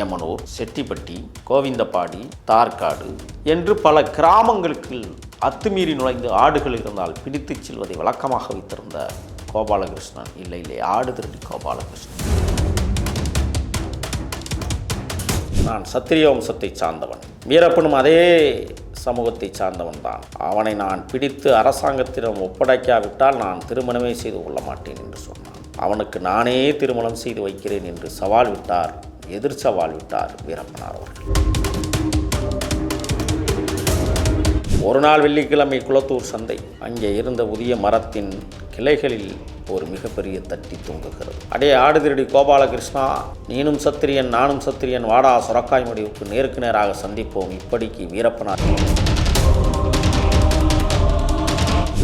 ஏமனூர் செட்டிப்பட்டி கோவிந்தப்பாடி தார்காடு என்று பல கிராமங்களுக்கு அத்துமீறி நுழைந்து ஆடுகள் இருந்தால் பிடித்துச் செல்வதை வழக்கமாக வைத்திருந்த கோபாலகிருஷ்ணன். இல்லை இல்லை ஆடு திருடி கோபாலகிருஷ்ணன். நான் சத்திரிய வம்சத்தை சார்ந்தவன். வீரப்பனும் அதே சமூகத்தை சார்ந்தவன் தான். அவனை நான் பிடித்து அரசாங்கத்திடம் ஒப்படைக்காவிட்டால் நான் திருமணமே செய்து கொள்ள மாட்டேன் என்று சொன்னான். அவனுக்கு நானே திருமணம் செய்து வைக்கிறேன் என்று சவால் விட்டார் எதிர் சவால் விட்டார் வீரப்பனார் அவர்கள். ஒரு நாள் வெள்ளிக்கிழமை குளத்தூர் சந்தை. அங்கே இருந்த புதிய மரத்தின் கிளைகளில் ஒரு மிகப்பெரிய தட்டி தூங்குகிறது. அடே ஆடு திருடி கோபாலகிருஷ்ணா நீனும் சத்திரியன் நானும் சத்திரியன் வாடா சுரக்காய் முடிவுக்கு நேருக்கு நேராக சந்திப்போம். இப்படிக்கு வீரப்பனார்.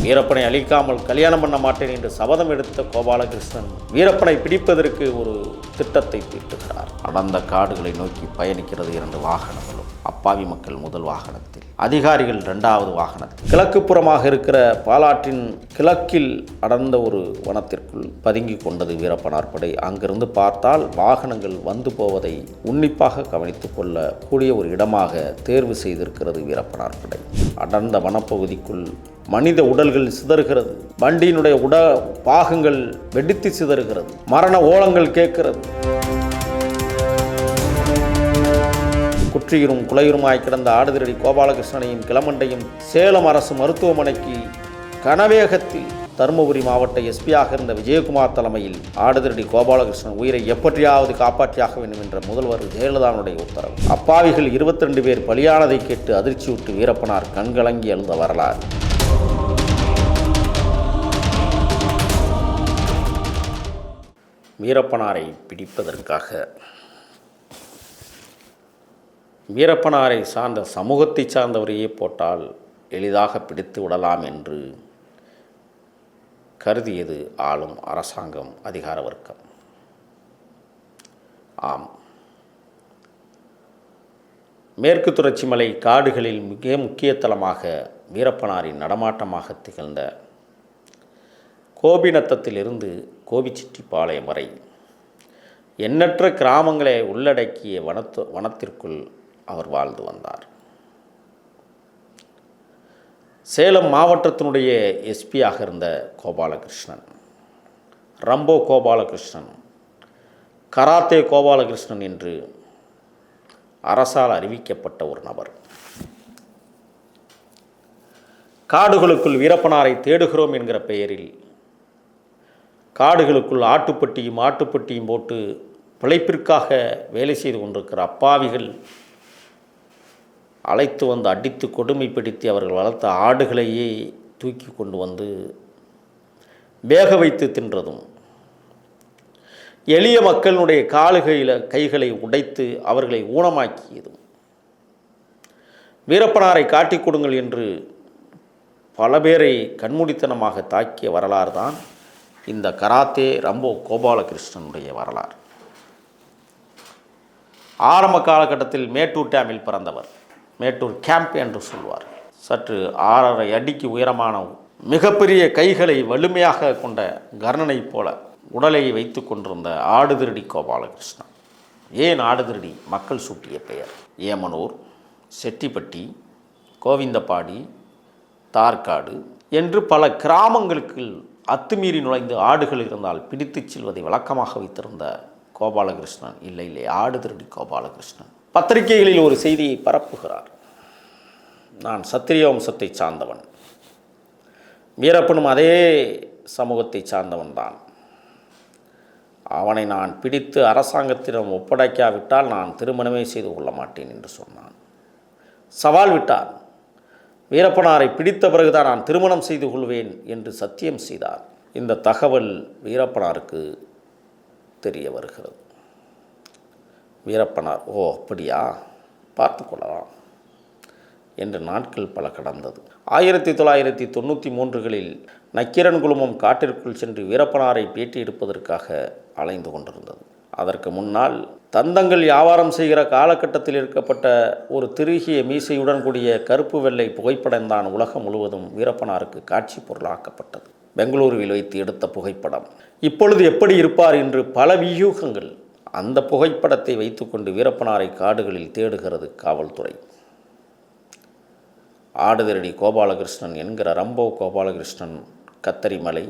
வீரப்பனை அழிக்காமல் கல்யாணம் பண்ண மாட்டேன் என்று சபதம் எடுத்த கோபாலகிருஷ்ணன் வீரப்பனை பிடிப்பதற்கு ஒரு திட்டத்தை தீட்டுகிறார். அடர்ந்த காடுகளை நோக்கி பயணிக்கிறது இரண்டு வாகனங்கள். அப்பாவி மக்கள் முதல் வாகனத்தில் அதிகாரிகள் இரண்டாவது வாகனத்தில். கிழக்கு புறமாக இருக்கிற பாலாற்றின் கிழக்கில் அடர்ந்த ஒரு வனத்திற்குள் பதுங்கி கொண்டது வீரப்பனார் படை. அங்கிருந்து பார்த்தால் வாகனங்கள் வந்து போவதை உன்னிப்பாக கவனித்துக் கூடிய ஒரு இடமாக தேர்வு செய்திருக்கிறது வீரப்பனார் படை. அடர்ந்த வனப்பகுதிக்குள் மனித உடல்கள் சிதறுகிறது. வண்டியினுடைய உட பாகங்கள் வெடித்து சிதறுகிறது. மரண ஓலங்கள் கேட்கிறது. குற்றியிரும் குலையுருமாய் கிடந்த ஆடுதிரடி கோபாலகிருஷ்ணனையும் கிளமண்டையும் சேலம் அரசு மருத்துவமனைக்கு கனவேகத்தில் தருமபுரி மாவட்ட எஸ்பியாக இருந்த விஜயகுமார் தலைமையில் ஆடுதிரடி கோபாலகிருஷ்ணன் உயிரை எப்படியாவது காப்பாற்றியாக வேண்டும் என்ற முதல்வர் ஜெயலலிதாவுடைய உத்தரவு. அப்பாவிகள் இருபத்தி ரெண்டு பேர் பலியானதை கேட்டு அதிர்ச்சியுட்டு வீரப்பனார் கண்கலங்கி எழுந்த வரலாறு. வீரப்பனாரை பிடிப்பதற்காக வீரப்பனாரை சார்ந்த சமூகத்தை சார்ந்தவரையே போட்டால் எளிதாக பிடித்து விடலாம் என்று கருதியது ஆளும் அரசாங்கம் அதிகார வர்க்கம். ஆம். மேற்கு தொடர்ச்சி மலை காடுகளில் மிக முக்கிய தலமாக வீரப்பனாரின் நடமாட்டமாக திகழ்ந்த கோபிநத்தத்திலிருந்து கோபிச்செட்டிப்பாளையம் வரை. எண்ணற்ற கிராமங்களை உள்ளடக்கிய வனத்து வனத்திற்குள் அவர் வாழ்ந்து வந்தார். சேலம் மாவட்டத்தினுடைய எஸ்பியாக இருந்த கோபாலகிருஷ்ணன் ரம்போ கோபாலகிருஷ்ணன் கராத்தே கோபாலகிருஷ்ணன் என்று அரசால் அறிவிக்கப்பட்ட ஒரு நபர். காடுகளுக்குள் வீரப்பனாரை தேடுகிறோம் என்கிற பெயரில் காடுகளுக்குள் ஆட்டுப்பட்டியும் ஆட்டுப்பட்டியும் போட்டு பிழைப்பிற்காக வேலை செய்து கொண்டிருக்கிற அப்பாவிகள் அழைத்து வந்து அடித்து கொடுமைப்படுத்தி அவர்கள் வளர்த்த ஆடுகளையே தூக்கி கொண்டு வந்து வேக வைத்து தின்றதும். எளிய மக்களுடைய காலுகையில் கைகளை உடைத்து அவர்களை ஊனமாக்கியதும். வீரப்பனாரை காட்டிக் கொடுங்கள் என்று பல பேரை கண்மூடித்தனமாக தாக்கிய வரலாறு தான் இந்த கராத்தே ரம்போ கோபாலகிருஷ்ணனுடைய வரலாறு. ஆரம்ப காலகட்டத்தில் மேட்டூர் டேமில் பிறந்தவர். மேட்டூர் கேம்ப் என்று சொல்வார். சற்று ஆறரை அடிக்கு உயரமான மிகப்பெரிய கைகளை வலிமையாக கொண்ட கர்ணனைப் போல உடலை வைத்து கொண்டிருந்த ஆடுதிரடி கோபாலகிருஷ்ணன். ஏன் ஆடுதிரடி? மக்கள் சூட்டிய பெயர். ஏமனூர் செட்டிப்பட்டி கோவிந்தப்பாடி தார்காடு என்று பல கிராமங்களுக்கு அத்துமீறி நுழைந்து ஆடுகள் இருந்தால் பிடித்துச் செல்வதை வழக்கமாக வைத்திருந்த கோபாலகிருஷ்ணன் இல்லை இல்லை ஆடு திருடி கோபாலகிருஷ்ணன். பத்திரிகைகளில் ஒரு செய்தியை பரப்புகிறார். நான் சத்திரிய வம்சத்தை சார்ந்தவன். வீரப்பனும் அதே சமூகத்தை சார்ந்தவன் தான். அவனை நான் பிடித்து அரசாங்கத்திடம் ஒப்படைக்காவிட்டால் நான் திருமணமே செய்து கொள்ள மாட்டேன் என்று சொன்னான். சவால் விட்டார் வீரப்பனாரை பிடித்த பிறகுதான் நான் திருமணம் செய்து கொள்வேன் என்று சத்தியம் செய்தார். இந்த தகவல் வீரப்பனாருக்கு தெரிய வருகிறது. வீரப்பனார் ஓ அப்படியா? பார்த்து கொள்ளலாம். என்று நாட்கள் பல கடந்தது. ஆயிரத்தி தொள்ளாயிரத்தி தொண்ணூற்றி மூன்றுகளில் நக்கீரன் குழுமம் காட்டிற்குள் சென்று வீரப்பனாரை பேட்டி எடுப்பதற்காக அலைந்து கொண்டிருந்தது. அதற்கு முன்னால் தந்தங்கள் வியாபாரம் செய்கிற காலகட்டத்தில் இருக்கப்பட்ட ஒரு திருகிய மீசையுடன் கூடிய கருப்பு வெள்ளை புகைப்படம்தான் உலகம் முழுவதும் வீரப்பனாருக்கு காட்சி பொருளாக்கப்பட்டது. பெங்களூருவில் வைத்து எடுத்த புகைப்படம். இப்பொழுது எப்படி இருப்பார்? என்று பல வியூகங்கள் அந்த புகைப்படத்தை வைத்துக்கொண்டு வீரப்பனாரை காடுகளில் தேடுகிறது காவல்துறை. ஆடுதிரடி கோபாலகிருஷ்ணன் என்கிற ரம்போ கோபாலகிருஷ்ணன் கத்தரிமலை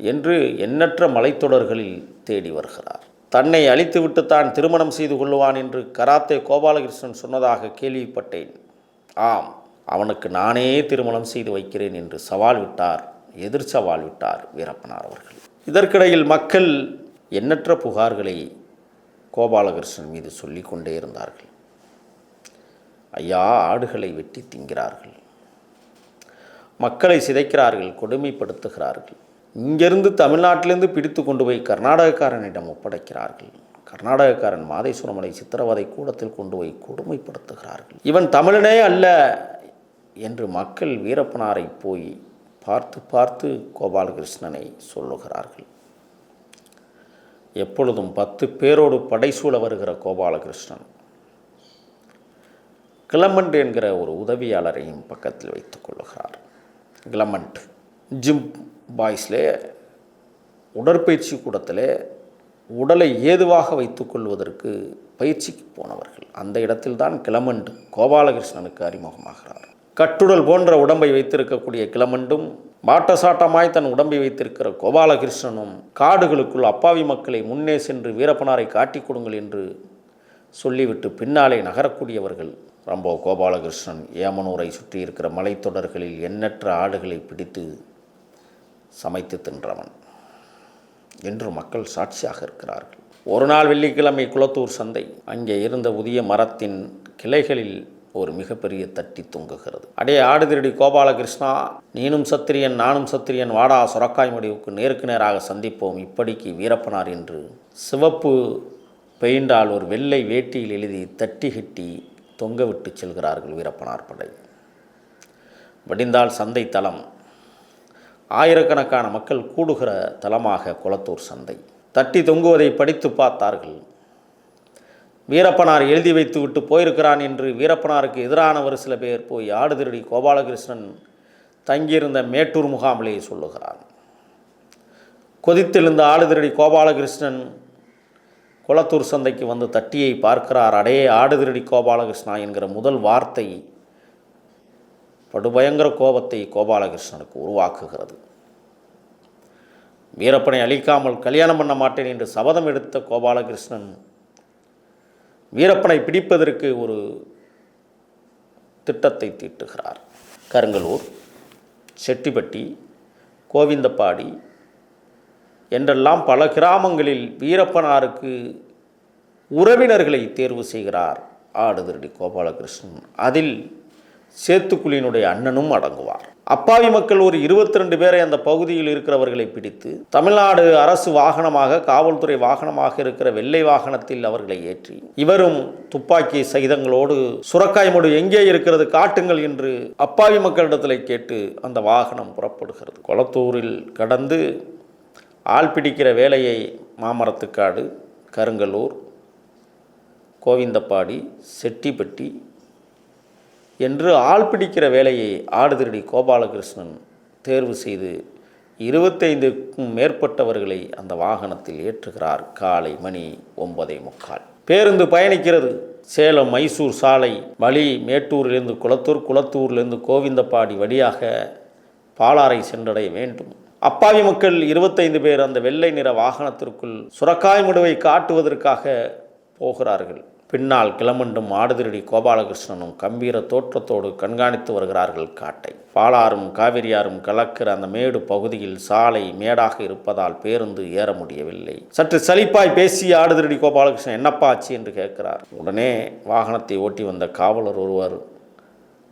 என்று எண்ணற்ற மலைத்தொடர்களில் தேடி வருகிறார். தன்னை அழித்துவிட்டு தான் திருமணம் செய்து கொள்ளுவான் என்று கராத்தே கோபாலகிருஷ்ணன் சொன்னதாக கேள்விப்பட்டேன். ஆம் அவனுக்கு நானே திருமணம் செய்து வைக்கிறேன் என்று சவால் விட்டார் எதிர் சவால் விட்டார் வீரப்பனார் அவர்கள். இதற்கிடையில் மக்கள் எண்ணற்ற புகார்களை கோபாலகிருஷ்ணன் மீது சொல்லிக்கொண்டே இருந்தார்கள். ஐயா ஆடுகளை வெட்டி திங்கிறார்கள். மக்களை சிதைக்கிறார்கள் கொடுமைப்படுத்துகிறார்கள். இங்கிருந்து தமிழ்நாட்டிலிருந்து பிடித்து கொண்டு போய் கர்நாடகக்காரனிடம் ஒப்படைக்கிறார்கள். கர்நாடகக்காரன் மாதேஸ்வரமலை சித்திரவதை கூடத்தில் கொண்டு போய் கொடுமைப்படுத்துகிறார்கள். இவன் தமிழனே அல்ல என்று மக்கள் வீரப்பனாரை போய் பார்த்து பார்த்து கோபாலகிருஷ்ணனை சொல்லுகிறார்கள். எப்பொழுதும் பத்து பேரோடு படைசூழ வருகிற கோபாலகிருஷ்ணன். கிளமண்ட் என்கிற ஒரு உதவியாளரையும் பக்கத்தில் வைத்துக் கொள்ளுகிறார். கிளமண்ட் ஜிம் பாய்ஸ்லே உடற்பயிற்சி கூடத்திலே உடலை ஏதுவாக வைத்துக்கொள்வதற்கு பயிற்சிக்கு போனவர்கள். அந்த இடத்தில்தான் கிளமண்ட் கோபாலகிருஷ்ணனுக்கு அறிமுகமாகிறார். கட்டுடல் போன்ற உடம்பை வைத்திருக்கக்கூடிய கிளமண்டும் மாட்டசாட்டமாய் தன் உடம்பை வைத்திருக்கிற கோபாலகிருஷ்ணனும் காடுகளுக்குள் அப்பாவி மக்களை முன்னே சென்று வீரப்பனாரை காட்டிக் கொடுங்கள் என்று சொல்லிவிட்டு பின்னாலே நகரக்கூடியவர்கள். ரம்போ கோபாலகிருஷ்ணன் ஏமனூரை சுற்றி இருக்கிற மலைத்தொடர்களில் எண்ணற்ற ஆடுகளை பிடித்து சமைத்து தின்றவன். என்று மக்கள் சாட்சியாக இருக்கிறார்கள். ஒரு நாள் வெள்ளிக்கிழமை குளத்தூர் சந்தை. அங்கே இருந்த புதிய மரத்தின் கிளைகளில் ஒரு மிகப்பெரிய தட்டி தொங்குகிறது. அடே ஆடுதிரடி கோபாலகிருஷ்ணா நீனும் சத்திரியன் நானும் சத்திரியன் வாடா சுரக்காய் முடிவுக்கு நேருக்கு நேராக சந்திப்போம். இப்படிக்கு வீரப்பனார் என்று சிவப்பு பெயிண்டால் ஒரு வெள்ளை வேட்டியில் எழுதி தட்டி கட்டி தொங்க விட்டு செல்கிறார்கள் வீரப்பனார் படை. வடிந்தால் சந்தை தலம். ஆயிரக்கணக்கான மக்கள் கூடுகிற தலமாக குளத்தூர் சந்தை. தட்டி தொங்குவதை படித்து பார்த்தார்கள். வீரப்பனார் எழுதி வைத்து விட்டு போயிருக்கிறான் என்று வீரப்பனாருக்கு எதிரான ஒரு சில பேர் போய் ஆடு திருடி கோபாலகிருஷ்ணன் தங்கியிருந்த மேட்டூர் முகாமிலேயே சொல்லுகிறான். கொதித்தெழுந்த ஆடு திருடி கோபாலகிருஷ்ணன் குளத்தூர் சந்தைக்கு வந்து தட்டியை பார்க்கிறார். அடே ஆடு திருடி கோபாலகிருஷ்ணா என்கிற முதல் வார்த்தை படுபயங்கர கோபத்தை கோபாலகிருஷ்ணனுக்கு உருவாக்குகிறது. வீரப்பனை அழிக்காமல் கல்யாணம் பண்ண மாட்டேன் என்று சபதம் எடுத்த கோபாலகிருஷ்ணன் வீரப்பனை பிடிப்பதற்கு ஒரு திட்டத்தை தீட்டுகிறார். கருங்கலூர் செட்டிப்பட்டி கோவிந்தப்பாடி என்றெல்லாம் பல கிராமங்களில் வீரப்பனாருக்கு உறவினர்களை தேர்வு செய்கிறார் ஆடுதிரடி கோபாலகிருஷ்ணன். அதில் சேத்துக்குழியினுடைய அண்ணனும் அடங்குவார். அப்பாவி மக்கள் ஒரு இருபத்தி ரெண்டு பேரை அந்த பகுதியில் இருக்கிறவர்களை பிடித்து தமிழ்நாடு அரசு வாகனமாக காவல்துறை வாகனமாக இருக்கிற வெள்ளை வாகனத்தில் அவர்களை ஏற்றி இவரும் துப்பாக்கி சகிதங்களோடு சுரக்காய் எங்கே இருக்கிறது காட்டுங்கள் என்று அப்பாவி மக்களிடத்தில் கேட்டு அந்த வாகனம் புறப்படுகிறது. கொளத்தூரில் கடந்து ஆள் பிடிக்கிற வேலையை மாமரத்துக்காடு கருங்கலூர் கோவிந்தப்பாடி செட்டிப்பட்டி என்று ஆள் பிடிக்கிற வேலையை ஆடுதிரடி கோபாலகிருஷ்ணன் தேர்வு செய்து இருபத்தைந்துக்கும் மேற்பட்டவர்களை அந்த வாகனத்தில் ஏற்றுகிறார். காலை மணி ஒன்பதே முக்கால். பேருந்து பயணிக்கிறது. சேலம் மைசூர் சாலை வழி மேட்டூரிலிருந்து குளத்தூர் குளத்தூரிலிருந்து கோவிந்தப்பாடி வழியாக பாலாறை சென்றடைய வேண்டும். அப்பாவி மக்கள் இருபத்தைந்து பேர் அந்த வெள்ளை நிற வாகனத்திற்குள் சுரக்காய் முடுவை காட்டுவதற்காக போகிறார்கள். பின்னால் கிளமண்டும் ஆடுதிரடி கோபாலகிருஷ்ணனும் கம்பீர தோற்றத்தோடு கண்காணித்து வருகிறார்கள் காட்டை. பாலாறும் காவிரியாரும் கலக்கிற அந்த மேடு பகுதியில் சாலை மேடாக இருப்பதால் பேருந்து ஏற முடியவில்லை. சற்று சலிப்பாய் பேசிய ஆடுதிரடி கோபாலகிருஷ்ணன் என்னப்பாச்சு என்று கேட்கிறார். உடனே வாகனத்தை ஓட்டி வந்த காவலர் ஒருவர்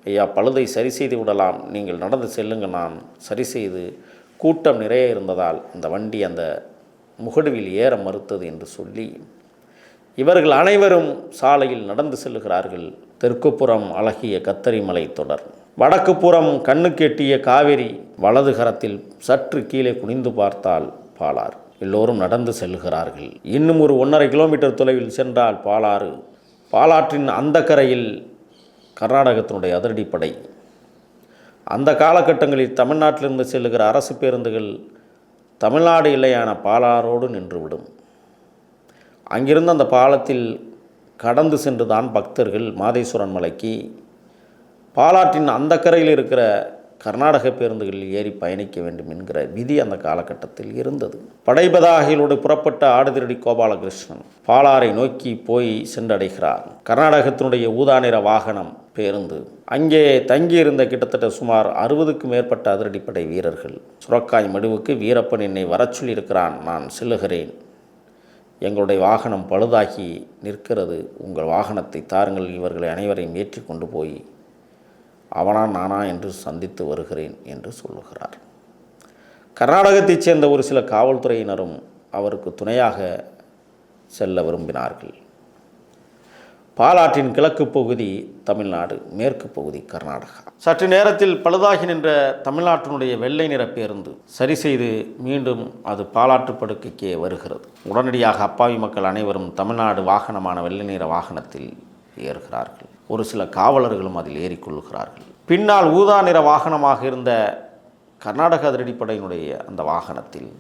ஐயா பழுதை சரி செய்து விடலாம். நீங்கள் நடந்து செல்லுங்க நான் சரி செய்து கூட்டம் நிறைய இருந்ததால் அந்த வண்டி அந்த முகடுவில் ஏற மறுத்தது என்று சொல்லி இவர்கள் அனைவரும் சாலையில் நடந்து செல்லுகிறார்கள். தெற்குப்புறம் அழகிய கத்தரிமலை தொடர். வடக்கு புறம் காவிரி வலது கரத்தில் சற்று கீழே குனிந்து பார்த்தால் பாலாறு. எல்லோரும் நடந்து செல்லுகிறார்கள். இன்னும் ஒரு ஒன்றரை கிலோமீட்டர் தொலைவில் சென்றால் பாலாறு. பாலாற்றின் அந்த கரையில் கர்நாடகத்தினுடைய அதிரடிப்படை. அந்த காலகட்டங்களில் தமிழ்நாட்டிலிருந்து செல்லுகிற அரசு பேருந்துகள் தமிழ்நாடு இல்லையான பாலாரோடு நின்றுவிடும். அங்கிருந்து அந்த பாலத்தில் கடந்து சென்று தான் பக்தர்கள் மாதேஸ்வரன் மலைக்கு. பாலாற்றின் அந்த கரையில் இருக்கிற கர்நாடக பேருந்துகளில் ஏறி பயணிக்க வேண்டும் என்கிற விதி அந்த காலகட்டத்தில் இருந்தது. படைபதாகிகளோடு புறப்பட்ட ஆடுதிரடி கோபாலகிருஷ்ணன் பாலாரை நோக்கி போய் சென்றடைகிறார். கர்நாடகத்தினுடைய ஊதாநிற வாகனம் பேருந்து. அங்கே தங்கியிருந்த கிட்டத்தட்ட சுமார் அறுபதுக்கும் மேற்பட்ட அதிரடிப்படை வீரர்கள். சுரக்காய் மடுவுக்கு வீரப்பன் என்னை வரச் சொல்லியிருக்கிறான். நான் செல்லுகிறேன். எங்களுடைய வாகனம் பழுதாகி நிற்கிறது. உங்கள் வாகனத்தை தாருங்கள். இவர்களை அனைவரையும் ஏற்றி கொண்டு போய் அவனா நானா என்று சந்தித்து வருகிறேன் என்று சொல்லுகிறார். கர்நாடகத்தைச் சேர்ந்த ஒரு சில காவல்துறையினரும் அவருக்கு துணையாக செல்ல விரும்பினார்கள். பாலாற்றின் கிழக்கு பகுதி தமிழ்நாடு மேற்கு பகுதி கர்நாடகா. சற்று நேரத்தில் பழுதாகி நின்ற தமிழ்நாட்டினுடைய வெள்ளை நிற பேருந்து சரி செய்து மீண்டும் அது பாலாற்று படுக்கைக்கே வருகிறது. உடனடியாக அப்பாவி மக்கள் அனைவரும் தமிழ்நாடு வாகனமான வெள்ளை நிற வாகனத்தில் ஏறுகிறார்கள். ஒரு சில காவலர்களும் அதில் ஏறிக்கொள்கிறார்கள் பின்னால் ஊதா நிற வாகனமாக இருந்த கர்நாடக அதிரடிப்படையினுடைய அந்த வாகனத்தில்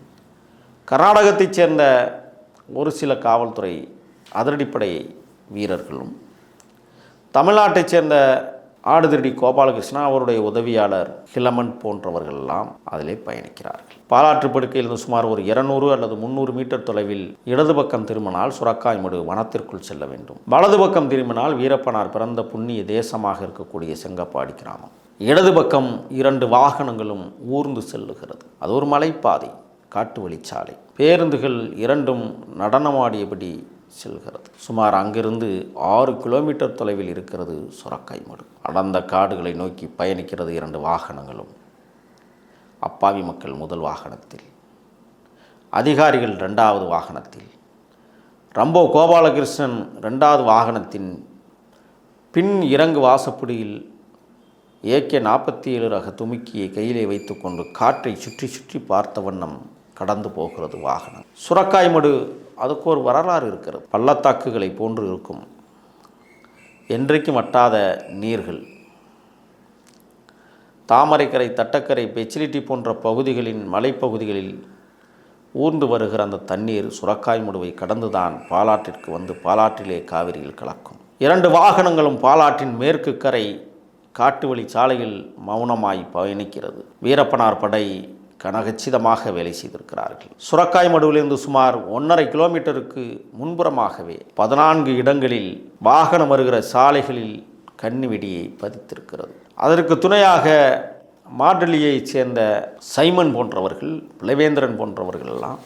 கர்நாடகத்தைச் சேர்ந்த ஒரு சில காவல்துறை அதிரடிப்படை வீரர்களும். தமிழ்நாட்டைச் சேர்ந்த ஆடுதிரடி கோபாலகிருஷ்ணா அவருடைய உதவியாளர் ஹிலமன் போன்றவர்கள் எல்லாம் அதிலே பயணிக்கிறார்கள். பாலாற்று படுக்கையிலிருந்து சுமார் ஒரு இருநூறு அல்லது முந்நூறு மீட்டர் தொலைவில் இடது பக்கம் திரும்பினால் சுரக்காய்மடு வனத்திற்குள் செல்ல வேண்டும். வலது பக்கம் திரும்பினால் வீரப்பனார் பிறந்த புண்ணிய தேசமாக இருக்கக்கூடிய செங்கப்பாடி கிராமம். இடது பக்கம் இரண்டு வாகனங்களும் ஊர்ந்து செல்லுகிறது. அது ஒரு மலைப்பாதை காட்டு வழிச்சாலை. பேருந்துகள் இரண்டும் நடனமாடியபடி செல்கிறது. சுமார் அங்கிருந்து ஆறு கிலோமீட்டர் தொலைவில் இருக்கிறது சுரக்காய்மடு அடர்ந்த காடுகளை நோக்கி பயணிக்கிறது இரண்டு வாகனங்களும். அப்பாவி மக்கள் முதல் வாகனத்தில். அதிகாரிகள் ரெண்டாவது வாகனத்தில். ரம்போ கோபாலகிருஷ்ணன் ரெண்டாவது வாகனத்தின் பின் இறங்கு வாசப்படியில் ஏகே நாற்பத்தி ஏழு ரக துமுக்கியை கையிலே வைத்துக்கொண்டு காற்றை சுற்றி சுற்றி பார்த்த வண்ணம் கடந்து போகிறது வாகனம். சுரக்காய்மடு அதுக்கு ஒரு வரலாறு இருக்கிறது. பள்ளத்தாக்குகளை போன்று இருக்கும். என்றைக்கும் மட்டாத நீர்கள். தாமரைக்கரை தட்டக்கரை பெச்சிலிட்டி போன்ற பகுதிகளின் மலைப்பகுதிகளில் ஊர்ந்து வருகிற அந்த தண்ணீர் சுரக்காய் முடுவை கடந்துதான் பாலாற்றிற்கு வந்து பாலாற்றிலே காவிரியில் கலக்கும். இரண்டு வாகனங்களும் பாலாற்றின் மேற்கு கரை காட்டு வழி சாலையில் மௌனமாய் பயணிக்கிறது. வீரப்பனார் படை கனகச்சிதமாக வேலை செய்திருக்கிறார்கள். சுரக்காய் மடுவிலிருந்து சுமார் ஒன்றரை கிலோமீட்டருக்கு முன்புறமாகவே பதினான்கு இடங்களில் வாகனம் வருகிற சாலைகளில் கண்ணிவெடியை பதித்திருக்கிறது. அதற்கு துணையாக மாடலியைச் சேர்ந்த சைமன் போன்றவர்கள் பிளவேந்திரன் போன்றவர்கள் எல்லாம்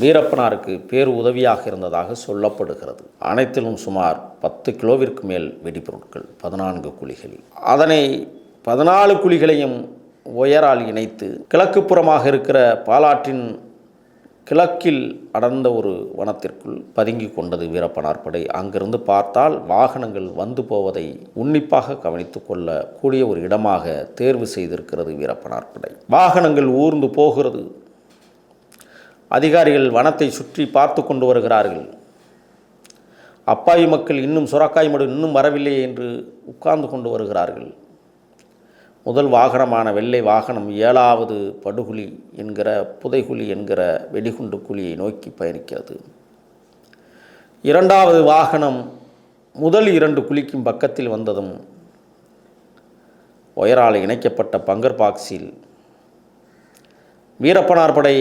வீரப்பனாருக்கு பேர் உதவியாக இருந்ததாக சொல்லப்படுகிறது. அனைத்திலும் சுமார் பத்து கிலோவிற்கு மேல் வெடிபொருட்கள் பதினான்கு குழிகளில். அதனை பதினாலு குழிகளையும் உயரால் இணைத்து கிழக்கு புறமாக இருக்கிற பாலாற்றின் கிழக்கில் அடர்ந்த ஒரு வனத்திற்குள் பதுங்கி கொண்டது வீரப்பனார் படை அங்கிருந்து பார்த்தால் வாகனங்கள் வந்து போவதை உன்னிப்பாக கவனித்து கொள்ளக்கூடிய ஒரு இடமாக தேர்வு செய்திருக்கிறது வீரப்பனார் படை வாகனங்கள் ஊர்ந்து போகிறது. அதிகாரிகள் வனத்தை சுற்றி பார்த்து கொண்டு வருகிறார்கள். அப்பாவி மக்கள் இன்னும் சுரக்காய் மடு இன்னும் வரவில்லையே என்று உட்கார்ந்து கொண்டு வருகிறார்கள். முதல் வாகனமான வெள்ளை வாகனம் ஏழாவது படுகுழி என்கிற புதைகுழி என்கிற வெடிகுண்டு குழியை நோக்கி பயணிக்கிறது. இரண்டாவது வாகனம் முதல் இரண்டு குழிக்கும் பக்கத்தில் வந்ததும் ஒயரால் இணைக்கப்பட்ட பங்கர் பாக்ஸில் வீரப்பனார் படை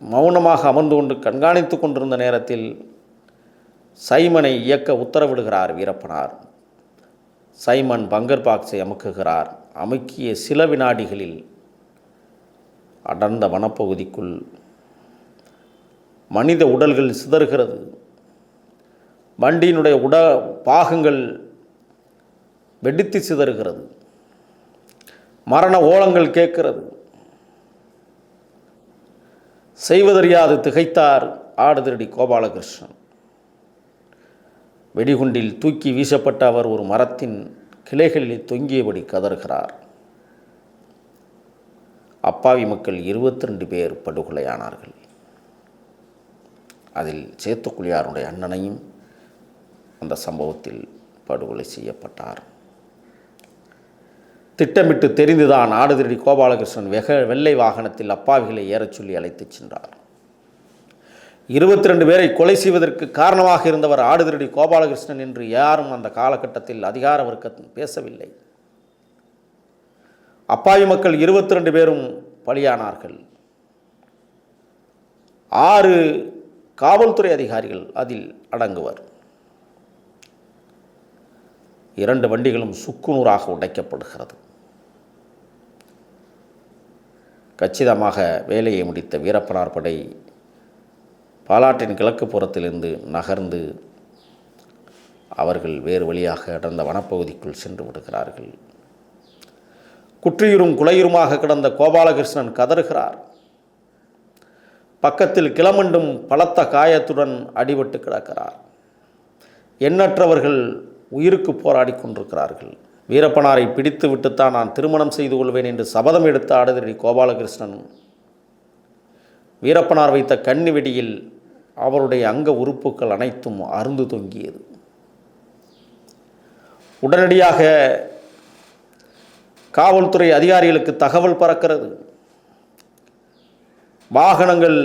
மௌனமாக அமர்ந்து கொண்டு கண்காணித்து கொண்டிருந்த நேரத்தில் சைமனை இயக்க உத்தரவிடுகிறார் வீரப்பனார். சைமன் பங்கர் பாக்ஸை அமுக்குகிறார். அமுக்கிய சில வினாடிகளில் அடர்ந்த வனப்பகுதிக்குள் மனித உடல்கள் சிதறுகிறது. வண்டியினுடைய உட பாகங்கள் வெடித்து சிதறுகிறது. மரண ஓலங்கள் கேட்கிறது. செய்வதறியாது திகைத்தார் ஆடுதிரடி கோபாலகிருஷ்ணன். வெடிகுண்டில் தூக்கி வீசப்பட்ட அவர் ஒரு மரத்தின் கிளைகளில் தொங்கியபடி கதறுகிறார். அப்பாவி மக்கள் இருபத்தி ரெண்டு பேர் படுகொலையானார்கள். அதில் சேத்துக்குழியாருடைய அண்ணனையும் அந்த சம்பவத்தில் படுகொலை செய்யப்பட்டார். திட்டமிட்டு தெரிந்துதான் ஆடுதிரடி கோபாலகிருஷ்ணன் வெக வெள்ளை வாகனத்தில் அப்பாவிகளை ஏறச் சொல்லி அழைத்துச் சென்றார். இருபத்தி ரெண்டு பேரை கொலை செய்வதற்கு காரணமாக இருந்தவர் ஆடுதிரடி கோபாலகிருஷ்ணன் என்று யாரும் அந்த காலகட்டத்தில் அதிகார வர்க்கம் பேசவில்லை. அப்பாவி மக்கள் இருபத்தி ரெண்டு பேரும் பலியானார்கள். ஆறு காவல்துறை அதிகாரிகள் அதில் அடங்குவர். இரண்டு வண்டிகளும் சுக்குநூறாக உடைக்கப்படுகிறது. கச்சிதமாக வேலையை முடித்த வீரப்பனார் படை பாலாற்றின் கிழக்கு புறத்திலிருந்து நகர்ந்து அவர்கள் வேறு வழியாக அடர்ந்த வனப்பகுதிக்குள் சென்று விடுகிறார்கள். குற்றியுறும் குலையுருமாக கிடந்த கோபாலகிருஷ்ணன் கதறுகிறார். பக்கத்தில் கிளமண்டும் பலத்த காயத்துடன் அடிபட்டு கிடக்கிறார். எண்ணற்றவர்கள் உயிருக்கு போராடி கொண்டிருக்கிறார்கள். வீரப்பனாரை பிடித்து விட்டுத்தான் நான் திருமணம் செய்து கொள்வேன் என்று சபதம் எடுத்த ஆடுதிரி கோபாலகிருஷ்ணன் வீரப்பனார் வைத்த கண்ணி வெடியில் அவருடைய அங்க உறுப்புகள் அனைத்தும் அருந்து தொங்கியது. உடனடியாக காவல்துறை அதிகாரிகளுக்கு தகவல் பறக்கிறது. வாகனங்கள்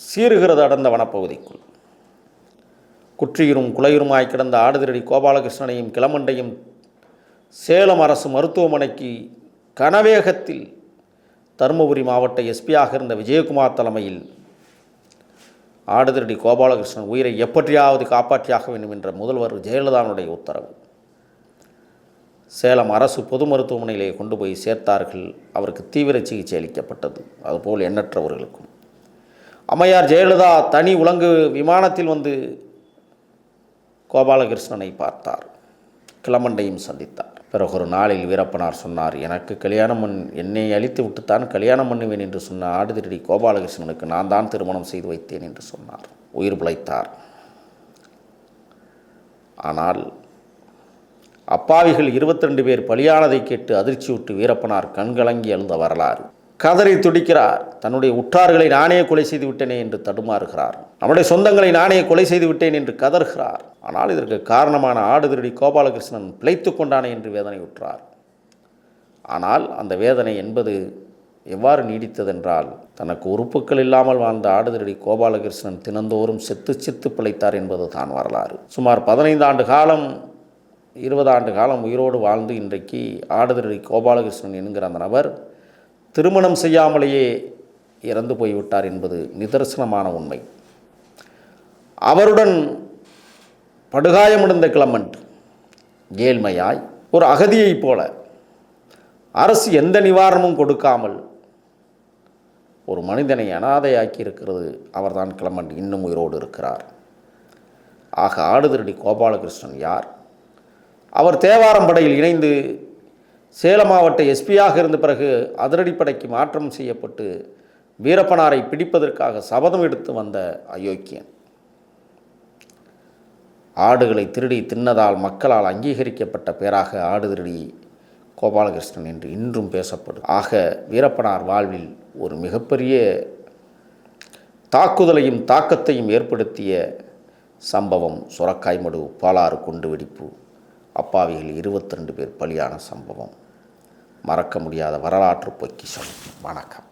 சீறுகிறது அடர்ந்த வனப்பகுதிக்குள். குற்றியிரும் குலையுருமாய் கிடந்த ஆடுதிரடி கோபாலகிருஷ்ணனையும் கிளமண்டையும் சேலம் அரசு மருத்துவமனைக்கு கனவேகத்தில் தருமபுரி மாவட்ட எஸ்பியாக இருந்த விஜயகுமார் தலைமையில் ஆடுதிரடி கோபாலகிருஷ்ணன் உயிரை எப்பற்றியாவது காப்பாற்றியாக வேண்டும் என்ற முதல்வர் ஜெயலலிதாவுடைய உத்தரவு. சேலம் அரசு பொது மருத்துவமனையிலே கொண்டு போய் சேர்த்தார்கள். அவருக்கு தீவிர சிகிச்சை அளிக்கப்பட்டது. அதுபோல் எண்ணற்றவர்களுக்கும். அம்மையார் ஜெயலலிதா தனி உலங்கு விமானத்தில் வந்து கோபாலகிருஷ்ணனை பார்த்தார். கிளமண்டையும் சந்தித்தார். பிறகு ஒரு நாளில் வீரப்பனார் சொன்னார் எனக்கு கல்யாணம் பண் என்னை அழித்து விட்டுத்தான் கல்யாணம் பண்ணுவேன் என்று சொன்ன ஆடுதிரடி கோபாலகிருஷ்ணனுக்கு நான் தான் திருமணம் செய்து வைத்தேன் என்று சொன்னார். உயிர் பிழைத்தார். ஆனால் அப்பாவிகள் இருபத்தி ரெண்டு பேர் பலியானதை கேட்டு அதிர்ச்சியுட்டு வீரப்பனார் கண்கலங்கி எழுந்த வரலாறு. கதறி துடிக்கிறார். தன்னுடைய உற்றார்களை நானே கொலை செய்து விட்டேனே என்று தடுமாறுகிறார். நம்முடைய சொந்தங்களை நானே கொலை செய்து விட்டேன் என்று கதறுகிறார். ஆனால் இதற்கு காரணமான ஆடுதிரடி கோபாலகிருஷ்ணன் பிழைத்து கொண்டானே என்று வேதனை உற்றார் ஆனால் அந்த வேதனை என்பது எவ்வாறு நீடித்ததென்றால் தனக்கு உறுப்புகள் இல்லாமல் வாழ்ந்த ஆடுதிரடி கோபாலகிருஷ்ணன் தினந்தோறும் செத்து செத்து பிழைத்தார் என்பது தான் வரலாறு. சுமார் பதினைந்து ஆண்டு காலம் இருபது ஆண்டு காலம் உயிரோடு வாழ்ந்து இன்றைக்கு ஆடுதிரடி கோபாலகிருஷ்ணன் என்கிற அந்த நபர் திருமணம் செய்யாமலேயே இறந்து போய்விட்டார் என்பது நிதர்சனமான உண்மை. அவருடன் படுகாயமடைந்த கிளமண்ட் ஏழ்மையாய் ஒரு அகதியைப் போல அரசு எந்த நிவாரணமும் கொடுக்காமல் ஒரு மனிதனை அனாதையாக்கி இருக்கிறது அவர்தான் கிளமண்ட் இன்னும் உயிரோடு இருக்கிறார். ஆக ஆடுதிரடி கோபாலகிருஷ்ணன் யார்? அவர் தேவாரம் படையில் இணைந்து சேலம் மாவட்ட எஸ்பியாக இருந்த பிறகு அதிரடிப்படைக்கு மாற்றம் செய்யப்பட்டு வீரப்பனாரை பிடிப்பதற்காக சபதம் எடுத்து வந்த அயோக்கியன். ஆடுகளை திருடி தின்னதால் மக்களால் அங்கீகரிக்கப்பட்ட பேராக ஆடு திருடி கோபாலகிருஷ்ணன் என்று இன்றும் பேசப்படும். ஆக வீரப்பனார் வாழ்வில் ஒரு மிகப்பெரிய தாக்குதலையும் தாக்கத்தையும் ஏற்படுத்திய சம்பவம் சுரக்காய்மடு பாலாறு குண்டு வெடிப்பு அப்பாவிகள் இருபத்தி ரெண்டு பேர் பலியான சம்பவம். மறக்க முடியாத வரலாற்று பொக்கிஷம். வணக்கம்.